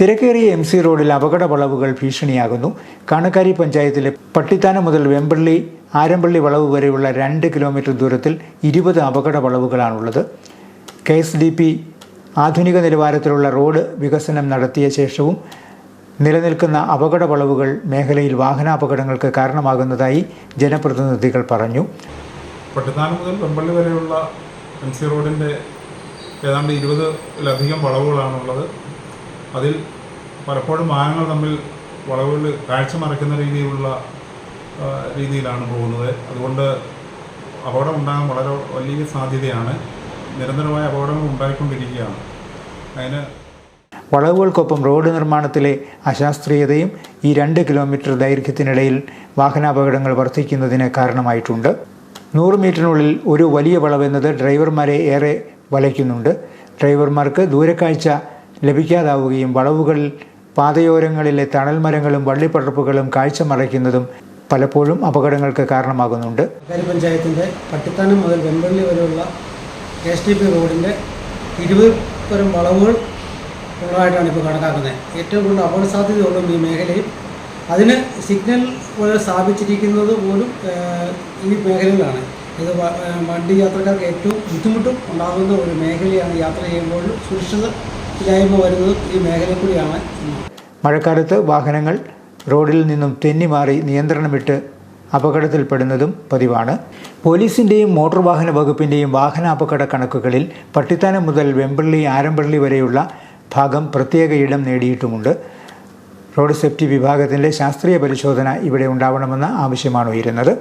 തിരക്കേറിയ M C റോഡിൽ അപകട വളവുകൾ ഭീഷണിയാകുന്നു. കാണക്കാരി പഞ്ചായത്തിലെ പട്ടിത്താനം മുതൽ വെമ്പള്ളി ആരമ്പള്ളി വളവ് വരെയുള്ള രണ്ട് കിലോമീറ്റർ ദൂരത്തിൽ ഇരുപത് അപകട വളവുകളാണുള്ളത്. കെ എസ് ഡി പി ആധുനിക നിലവാരത്തിലുള്ള റോഡ് വികസനം നടത്തിയ ശേഷവും നിലനിൽക്കുന്ന അപകട വളവുകൾ മേഖലയിൽ വാഹനാപകടങ്ങൾക്ക് കാരണമാകുന്നതായി ജനപ്രതിനിധികൾ പറഞ്ഞു. പട്ടിത്താനം മുതൽ വെമ്പള്ളി വരെയുള്ള എം സി റോഡിന്റെ ഏതാണ്ട് ഇരുപതിലധികം വളവുകളാണുള്ളത്. അതിൽ പലപ്പോഴും വാഹനങ്ങൾ തമ്മിൽ വളവുകൾ കാഴ്ച മറയ്ക്കുന്ന രീതിയിലുള്ള രീതിയിലാണ് പോകുന്നത്. അതുകൊണ്ട് അപകടം ഉണ്ടാകാൻ വളരെ വലിയ സാധ്യതയാണ്. നിരന്തരമായ അപകടങ്ങൾ ഉണ്ടായിക്കൊണ്ടിരിക്കുകയാണ്. അതിന് വളവുകൾക്കൊപ്പം റോഡ് നിർമ്മാണത്തിലെ അശാസ്ത്രീയതയും ഈ രണ്ട് കിലോമീറ്റർ ദൈർഘ്യത്തിനിടയിൽ വാഹനാപകടങ്ങൾ വർദ്ധിക്കുന്നതിന് കാരണമായിട്ടുണ്ട്. നൂറ് മീറ്ററിനുള്ളിൽ ഒരു വലിയ വളവെന്നത് ഡ്രൈവർമാരെ ഏറെ വലയ്ക്കുന്നുണ്ട്. ഡ്രൈവർമാർക്ക് ദൂരക്കാഴ്ച ലഭിക്കാതാവുകയും വളവുകൾ പാതയോരങ്ങളിലെ തണൽ മരങ്ങളും വള്ളിപ്പടർപ്പുകളും കാഴ്ച മറയ്ക്കുന്നതും പലപ്പോഴും അപകടങ്ങൾക്ക് കാരണമാകുന്നുണ്ട്. സർക്കാർ പഞ്ചായത്തിന്റെ പട്ടിത്താനം മുതൽ വെമ്പള്ളി വരെയുള്ള എസ് ടി പി റോഡിന്റെ ഇരുപത് തരം വളവുകൾ ഉള്ളതായിട്ടാണ് ഇപ്പോൾ കണക്കാക്കുന്നത്. ഏറ്റവും കൂടുതൽ അപകട സാധ്യതയുള്ളതും ഈ മേഖലയിൽ. അതിന് സിഗ്നൽ പോലെ സ്ഥാപിച്ചിരിക്കുന്നത് പോലും ഈ മേഖലയിലാണ്. ഇത് വണ്ടി യാത്രക്കാർക്ക് ഏറ്റവും ബുദ്ധിമുട്ടും ഉണ്ടാകുന്ന ഒരു മേഖലയാണ് യാത്ര ചെയ്യുമ്പോൾ സുരക്ഷിത ഇല്ലായ്മ വരുന്നതും ഈ മേഖലയിൽ കൂടിയാണ്. മഴക്കാലത്ത് വാഹനങ്ങൾ റോഡിൽ നിന്നും തെന്നിമാറി നിയന്ത്രണം വിട്ട് അപകടത്തിൽപ്പെടുന്നതും പതിവാണ്. പോലീസിന്റെയും മോട്ടോർ വാഹന വകുപ്പിന്റെയും വാഹനാപകട കണക്കുകളിൽ പട്ടിത്താനം മുതൽ വെമ്പള്ളി ആരമ്പള്ളി വരെയുള്ള ഭാഗം പ്രത്യേക ഇടം നേടിയിട്ടുമുണ്ട്. റോഡ് സേഫ്റ്റി വിഭാഗത്തിന്റെ ശാസ്ത്രീയ പരിശോധന ഇവിടെ ഉണ്ടാവണമെന്ന ആവശ്യമാണ് ഉയരുന്നത്.